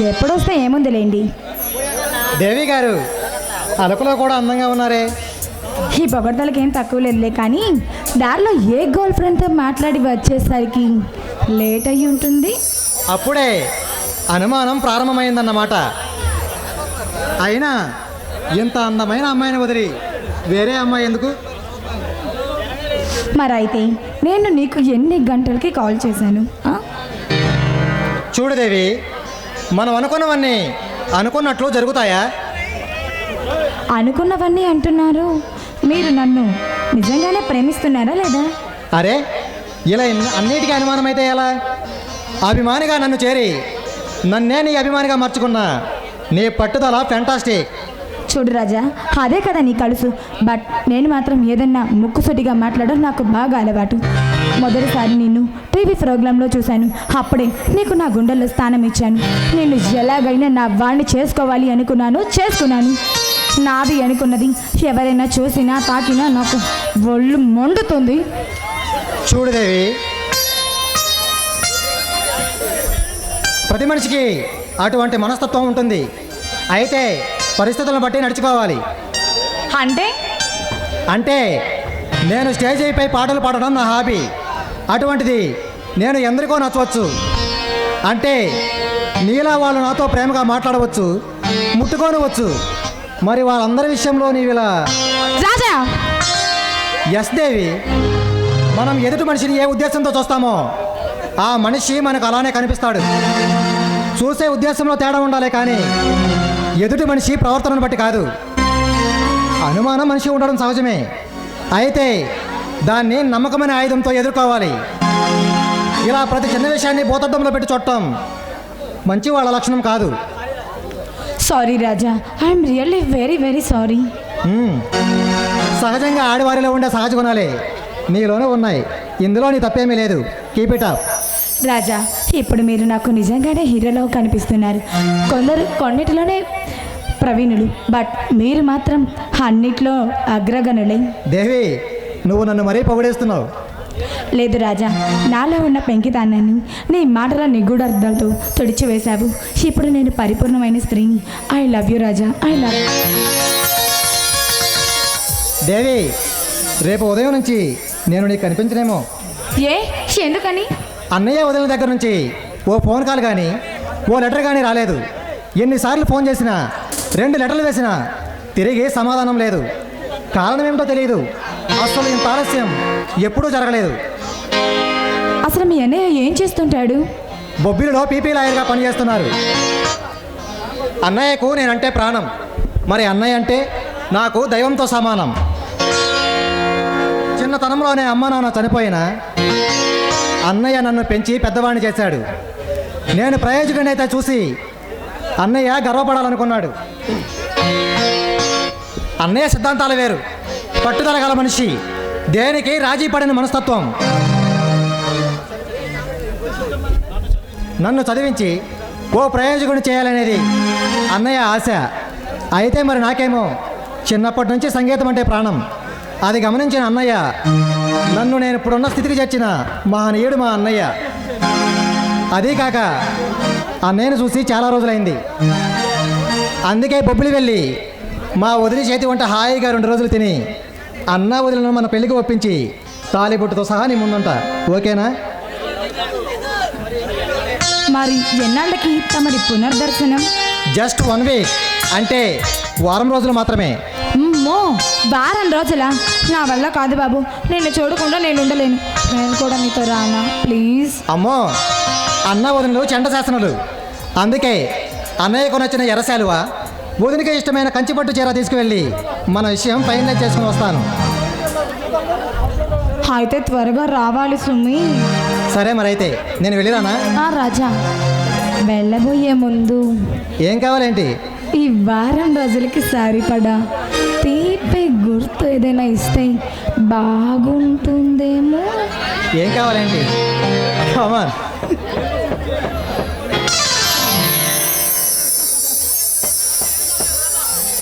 ఎప్పుడొస్తే ఏముందిలేండి? దేవి గారు అలకులో కూడా అందంగా ఉన్నారే. ఈ పొగడ్తలకి ఏం తక్కువ లేదులే కానీ దారిలో ఏ గర్ల్ ఫ్రెండ్తో మాట్లాడి వచ్చేసరికి లేట్ అయ్యి ఉంటుంది. అప్పుడే అనుమానం ప్రారంభమైందన్నమాట. అయినా ఇంత అందమైన అమ్మాయిని వదిలి వేరే అమ్మాయి ఎందుకు? మరైతే నేను నీకు ఎన్ని గంటలకి కాల్ చేశాను ఆ? మనం అనుకున్నవన్నీ అనుకున్నట్లు జరుగుతాయా? అనుకున్నవన్నీ అంటున్నారు. మీరు నన్ను నిజంగానే ప్రేమిస్తున్నారా లేదా? అరే ఇలా అన్నిటికీ అనుమానం అయితే ఎలా? అభిమానిగా నన్ను చేరి నన్నే నీ అభిమానిగా మార్చుకున్నా. నీ పట్టుదల ఫెంటాస్టిక్ చూడు రాజా అదే కదా నీ కలుసు. బట్ నేను మాత్రం ఏదన్నా ముక్కుసొటిగా మాట్లాడడం నాకు బాగా అలవాటు. మొదటిసారి నిన్ను టీవీ ప్రోగ్రాంలో చూశాను. అప్పుడే నీకు నా గుండెల్లో స్థానం ఇచ్చాను. నేను ఎలాగైనా నా వాడిని చేసుకోవాలి అనుకున్నాను చేసుకున్నాను. నాది అనుకున్నది ఎవరైనా చూసినా తాకినా నాకు ఒళ్ళు మొండుతుంది. చూడుదేవి ప్రతి మనిషికి అటువంటి మనస్తత్వం ఉంటుంది. అయితే పరిస్థితులను బట్టి నడుచుకోవాలి. అంటే? అంటే నేను స్టేజీపై పాటలు పాడడం నా హాబీ. అటువంటిది నేను ఎందరికో నచ్చవచ్చు. అంటే నీలా వాళ్ళు నాతో ప్రేమగా మాట్లాడవచ్చు ముట్టుకోనవచ్చు మరి వాళ్ళందరి విషయంలో నీవిలా రాజా! ఎస్ దేవి మనం ఎదుటి మనిషిని ఏ ఉద్దేశంతో చూస్తామో ఆ మనిషి మనకు అలానే కనిపిస్తాడు. చూసే ఉద్దేశంలో తేడా ఉండాలి కానీ ఎదుటి మనిషి ప్రవర్తనను బట్టి కాదు. అనుమానం మనిషి ఉండడం సహజమే. అయితే దాన్ని నమ్మకమైన ఆయుధంతో ఎదుర్కోవాలి. ఇలా ప్రతి చిన్న విషయాన్ని భూతద్దంలో పెట్టి చూడటం మంచి వాళ్ళ లక్షణం కాదు. Sorry Raja I'm really very very sorry. సహజంగా ఆడవారిలో ఉండే సహజ గుణాలే నీలోనే ఉన్నాయి. ఇందులో నీ తప్పేమీ లేదు. కీప్ ఇట్ అప్ రాజా ఇప్పుడు మీరు నాకు నిజంగానే హీరోలో కనిపిస్తున్నారు. కొందరు కొన్నిటిలోనే ప్రవీణులు బట్ మీరు మాత్రం అన్నిట్లో అగ్రగణులే. దేవి నువ్వు నన్ను మరీ పొగిడేస్తున్నావు. లేదు రాజా నాలో ఉన్న పెంకితాన్నాన్ని నీ మాటల నిగూఢార్థాలతో తుడిచివేశావు. ఇప్పుడు నేను పరిపూర్ణమైన స్త్రీని. I love you Raja I love Devi రేపు ఉదయం నుంచి నేను నీకు కనిపించనేమో. ఏ? ఎందుకని? అన్నయ్య వదిలిన దగ్గర నుంచి ఓ ఫోన్ కాల్ కానీ ఓ లెటర్ కానీ రాలేదు. ఎన్నిసార్లు ఫోన్ చేసినా రెండు లెటర్లు వేసినా తిరిగి సమాధానం లేదు. కారణం ఏమిటో తెలియదు అసలు ఇంత ఆలస్యం ఎప్పుడూ జరగలేదు. అసలు మీ అన్నయ్య ఏం చేస్తుంటాడు? బొబ్బిలిలో పీపీ లాయర్గా పనిచేస్తున్నారు. అన్నయ్యకు నేనంటే ప్రాణం. మరి అన్నయ్య అంటే నాకు దైవంతో సమానం. చిన్నతనంలోనే అమ్మ నాన్న చనిపోయినా అన్నయ్య నన్ను పెంచి పెద్దవాడిని చేశాడు. నేను ప్రయోజకుడినైతే చూసి అన్నయ్య గర్వపడాలనుకున్నాడు. అన్నయ్య సిద్ధాంతాలు వేరు. పట్టుదల గల మనిషి. దేనికి రాజీ పడిన మనస్తత్వం. నన్ను చదివించి ఓ ప్రయోజకుడిని చేయాలనేది అన్నయ్య ఆశ. అయితే మరి నాకేమో చిన్నప్పటి నుంచి సంగీతం అంటే ప్రాణం. అది గమనించిన అన్నయ్య నన్ను నేను ఇప్పుడున్న స్థితికి చేర్చిన మహనీయుడు మా అన్నయ్య. అదీ కాక అన్నయ్యను చూసి చాలా రోజులైంది. అందుకే బొబ్బిలి వెళ్ళి మా వదిలి చేతి వంట హాయిగా రెండు రోజులు తిని అన్న వదిలిన మన పెళ్ళికి ఒప్పించి తాలిబొట్టుతో సహా నీ ముందుంటా. ఓకేనా? మరి ఎన్నాళ్ళకి తమరి పునర్దర్శనం? జస్ట్ వన్ వీక్ అంటే వారం రోజులు మాత్రమే. వారం రోజులా? నా వల్ల కాదు బాబు. నేను చూడకుండా నేను ఉండలేను. నేను కూడా నీతో రానా? ప్లీజ్. అమ్మో! అన్న వదినలు చెండ శాసనాలు. అందుకే అన్నయ్యకు నచ్చిన ఎర్రశాలువ వదినకి ఇష్టమైన కంచిపట్టు చీర తీసుకువెళ్ళి మన విషయం ఫైనలైజ్ చేసుకుని వస్తాను. అయితే త్వరగా రావాలి సుమి. సరే మరైతే నేను వెళ్ళిరానా? రాజా. వెళ్ళబోయే ముందు ఏం కావాలేంటి? ఈ వారం రోజులకి సరిపడా తీపి గుర్తు ఏదైనా ఇస్తే బాగుంటుందేమో. ఏం కావాలండి?